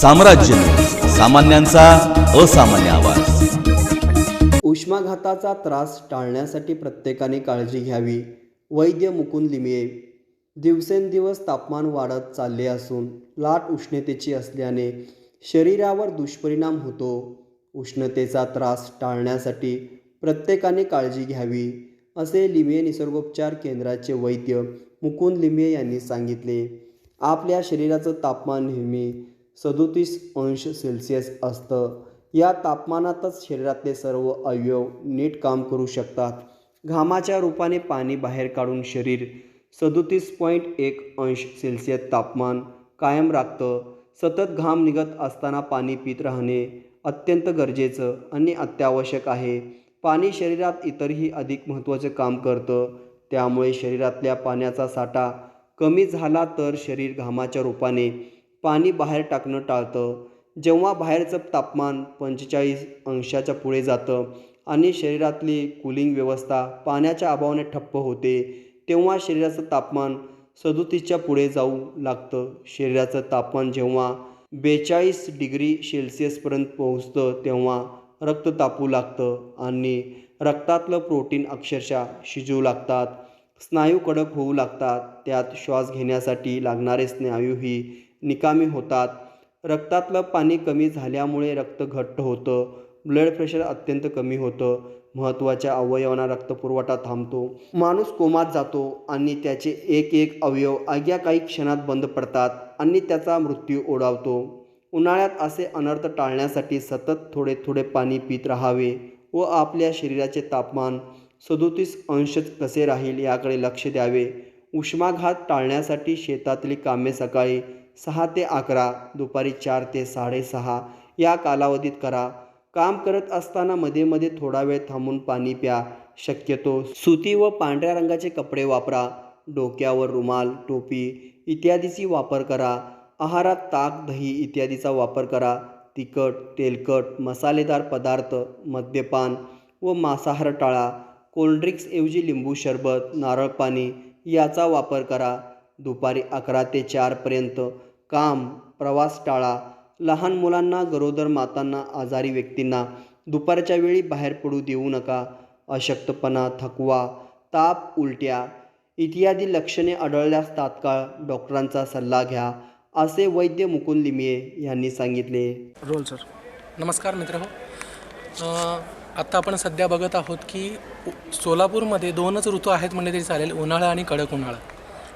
साम्राज्य. सामान्यांचा असामान्य आवाज. उष्माघाताचा त्रास टाळण्यासाठी प्रत्येकाने काळजी घ्यावी. वैद्य मुकुंद लिमये दिवसेंदिवस तापमान वाढत चालले असून लाट उष्णतेची असल्याने शरीरावर दुष्परिणाम होतो. उष्णतेचा त्रास टाळण्यासाठी प्रत्येकाने काळजी घ्यावी असे लिमये निसर्गोपचार केंद्राचे वैद्य मुकुंद लिमये यांनी सांगितले. आपल्या शरीराचं तापमान नेहमी सदोतीस अंश सेल्सिअस असतं. या तापमानातच शरीरातले सर्व अवयव नीट काम करू शकतात. घामाच्या रूपाने पाणी बाहेर काढून शरीर सदोतीस पॉईंट एक अंश सेल्सिअस तापमान कायम राखतं. सतत घाम निघत असताना पाणी पित राहणे अत्यंत गरजेचं आणि अत्यावश्यक आहे. पाणी शरीरात इतरही अधिक महत्त्वाचं काम करतं. त्यामुळे शरीरातल्या पाण्याचा साठा कमी झाला तर शरीर घामाच्या रूपाने पाणी बाहेर टाकणं टाळतं. जेव्हा बाहेरचं तापमान पंचेचाळीस अंशाच्या पुढे जातं आणि शरीरातली कुलिंग व्यवस्था पाण्याच्या अभावाने ठप्प होते तेव्हा शरीराचं तापमान सदोतीसच्या पुढे जाऊ लागतं. शरीराचं तापमान जेव्हा बेचाळीस डिग्री सेल्सिअसपर्यंत पोहोचतं तेव्हा रक्त तापू लागतं आणि रक्तातलं प्रोटीन अक्षरशः शिजू लागतात. स्नायू कडक होऊ लागतात. त्यात श्वास घेण्यासाठी लागणारे स्नायूही निकामी होतात. रक्तातलं पाणी कमी झाल्यामुळे रक्त घट्ट होतं. ब्लड प्रेशर अत्यंत कमी होतं. महत्त्वाच्या अवयवांना रक्तपुरवठा थांबतो. माणूस कोमात जातो आणि त्याचे एक एक अवयव आग्या काही क्षणात बंद पडतात आणि त्याचा मृत्यू ओढावतो. उन्हाळ्यात असे अनर्थ टाळण्यासाठी सतत थोडे थोडे पाणी पित राहावे व आपल्या शरीराचे तापमान सदोतीस अंशच कसे राहील याकडे लक्ष द्यावे. उष्माघात टाळण्यासाठी शेतातली कामे सकाळी सहा ते अकरा दुपारी चार ते साडेसहा या कालावधीत करा. काम करत असताना मध्ये मध्ये थोडा वेळ थांबून पाणी प्या. शक्यतो सुती व पांढऱ्या रंगाचे कपडे वापरा. डोक्यावर रुमाल टोपी इत्यादीची वापर करा. आहारात ताक दही इत्यादीचा वापर करा. तिखट तेलकट मसालेदार पदार्थ मद्यपान व मांसाहार टाळा. कोल्ड्रिंक्सऐवजी लिंबू सरबत नारळ पाणी याचा वापर करा. दुपारी अकरा ते चारपर्यंत काम प्रवास टाळा लहान मुलांना गरोदर मातांना आजारी व्यक्तींना दुपारच्या वेळी बाहेर पडू देऊ नका अशक्तपणा थकवा ताप उलट्या इत्यादी लक्षणे आढळल्यास तात्काळ डॉक्टरांचा सल्ला घ्या असे वैद्य मुकुंद लिमये यांनी सांगितले. Roll sir. नमस्कार मित्र हो. आत्ता आपण सध्या बघत आहोत की सोलापूरमध्ये दोनच ऋतू आहेत म्हणजे तरी चालेल उन्हाळा आणि कडक उन्हाळा.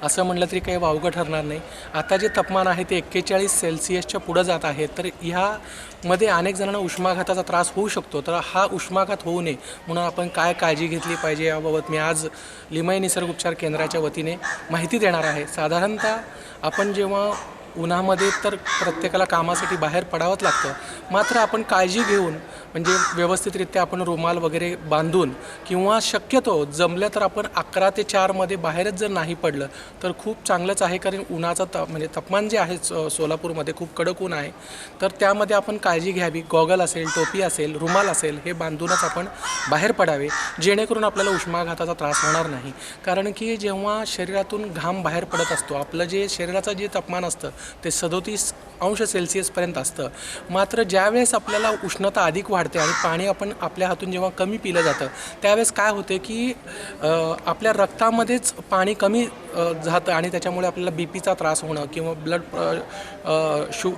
असं म्हटलं तरी काही वावगं ठरणार नाही. आता जे तापमान आहे ते एक्केचाळीस सेल्सिअसच्या पुढं जात आहे. तर ह्यामध्ये अनेक जणांना उष्माघाताचा त्रास होऊ शकतो. तर हा उष्माघात होऊ नये म्हणून आपण काय काळजी घेतली पाहिजे याबाबत मी आज लिमय निसर्ग उपचार केंद्राच्या वतीने माहिती देणार आहे. साधारणतः आपण जेव्हा उन्हामध्ये तर प्रत्येकाला कामासाठी बाहेर पडावंच लागतं. मात्र आपण काळजी घेऊन म्हणजे व्यवस्थितरित्या आपण रुमाल वगैरे बांधून किंवा शक्यतो जमलं तर आपण अकरा ते चारमध्ये बाहेरच जर नाही पडलं तर खूप चांगलंच आहे. कारण उन्हाचं त म्हणजे तापमान जे आहे सो सोलापूरमध्ये खूप कडक ऊन आहे. तर त्यामध्ये आपण काळजी घ्यावी. गॉगल असेल टोपी असेल रुमाल असेल हे बांधूनच आपण बाहेर पडावे. जेणेकरून आपल्याला उष्माघाताचा त्रास होणार नाही. कारण की जेव्हा शरीरातून घाम बाहेर पडत असतो आपलं जे शरीराचं जे तापमान असतं ते सदोतीस अंश सेल्सिअसपर्यंत असतं. मात्र ज्यावेळेस आपल्याला उष्णता अधिक वाढते आणि पाणी आपण आपल्या हातून जेव्हा कमी पिलं जातं त्यावेळेस काय होते की आपल्या रक्तामध्येच पाणी कमी जातं आणि त्याच्यामुळे आपल्याला बी पीचा त्रास होणं किंवा ब्लड शु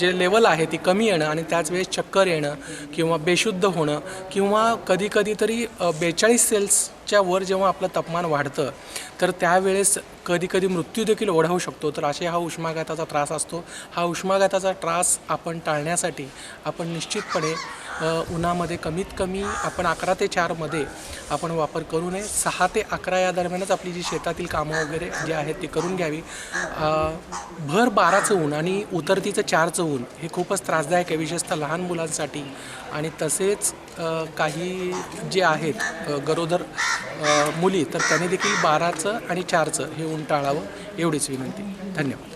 जे लेवल आहे ती कमी येणं आणि त्याच वेळेस चक्कर येणं किंवा बेशुद्ध होणं किंवा कधी कधीतरी बेचाळीस सेल्सच्या वर जेव्हा आपलं तापमान वाढतं तर त्यावेळेस कधी कधी मृत्यू देखील ओढावू शकतो. तर असे हा उष्माघाताचा त्रास असतो. हा उष्माघाताचा त्रास आपण टाळण्यासाठी आपण निश्चितपणे उन्हामध्ये कमीत कमी आपण अकरा ते चारमध्ये आपण वापर करू नये. सहा ते अकरा या दरम्यानच आपली जी शेतातील कामं वगैरे जी आहेत ती करून घ्यावी. भर बाराचं ऊन आणि उतरतीचं चारचं ऊन हे खूपच त्रासदायक आहे. विशेषतः लहान मुलांसाठी आणि तसेच काही जे आहेत गरोदर मुली तर त्यांनी देखील बाराचं आणि चारचं हे होऊन टाळावं एवढीच विनंती. धन्यवाद.